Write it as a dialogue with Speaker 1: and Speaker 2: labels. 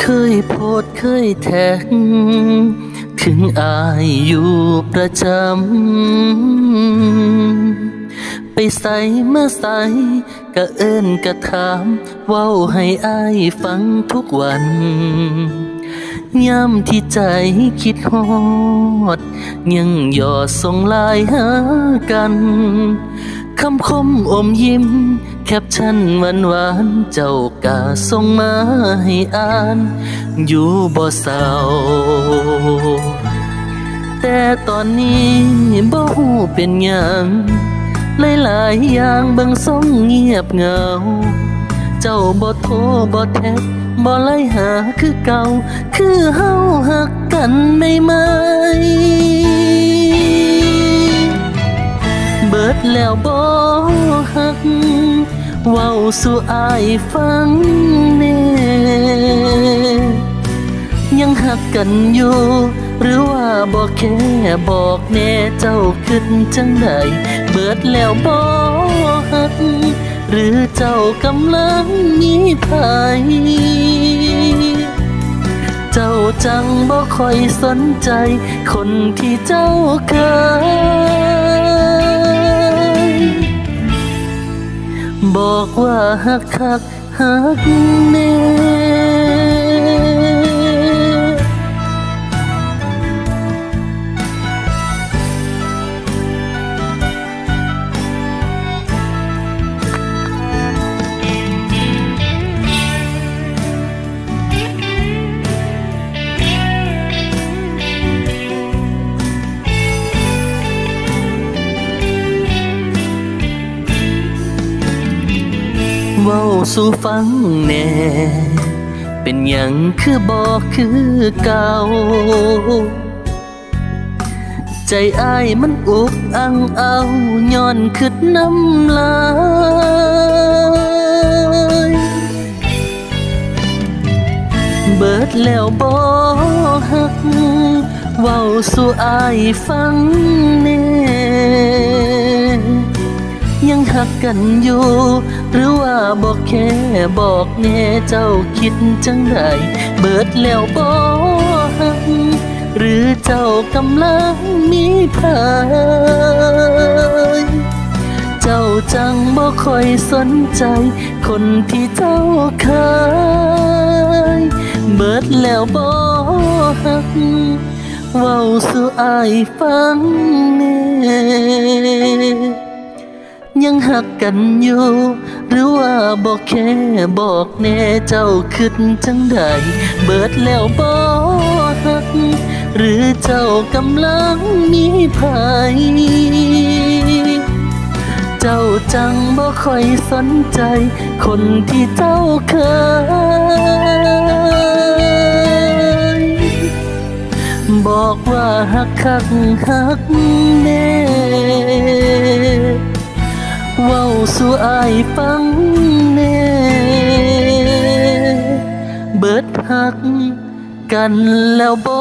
Speaker 1: เคยโพดเคยแท็กถึงอายอยู่ประจำ ไปใส่มาใส่กะเอิ้นกะถามเว้าให้อายฟังทุกวันย่ำที่ใจคิดฮอด ยังหยอดส่งลายหากัน คำคมอมยิ้ม แคปชั่นหวานหวานเจ้ากาส่งมาให้อ่าน อยู่บ่เศร้าแต่ตอนนี้บ่ฮู้เป็นยังหลายๆอย่างบิ่งส่งเงียบเหงา เจ้าบ่โทรบ่แท็กบ่ไล่หาคือเก่า คือเฮาหักกันไม่ไหม ดแล้วบ่หัก เว้าสู่อายฟังแน่ยังหักกันอยู่ หรือว่าบอกแค่บอกแน่เจ้าขึ้นจังใดเบิดแล้วบ่หัก หรือเจ้ากำลังมีภัยเจ้าจังบ่ค่อยสนใจ คนที่เจ้าเคย บอกว่าหักคักหักแน่ ว้าสู่ฟังแน่เป็นหยังคือบอกคือเก่า ใจอ้ายมันอุกอังเอาย้อนขึ้นน้ำลายเบิดแล้วบ่หักเว้าสู่อายฟังแน่ ยังหักกันอยู่ หรือว่าบอกแค่บอกแน่เจ้าคิดจังไดเบิดแล้วบ่หักหรือเจ้ากำลังมีภัยเจ้าจังบ่ค่อยสนใจ คนที่เจ้าเคยเบิดแล้วบ่หักเว้าสู่อายฟังแน่ ยังหักกันอยู่ หรือว่าบอกแค่บอกแน่เจ้าคิดจังใดเบิดแล้วบ่หัก หรือเจ้ากำลังมีภัยเจ้าจังบ่ค่อยสนใจ คนที่เจ้าเคย บอกว่าหักคักหักแน่ สู่อายฟังแน่เบิดหักกันแล้วบ่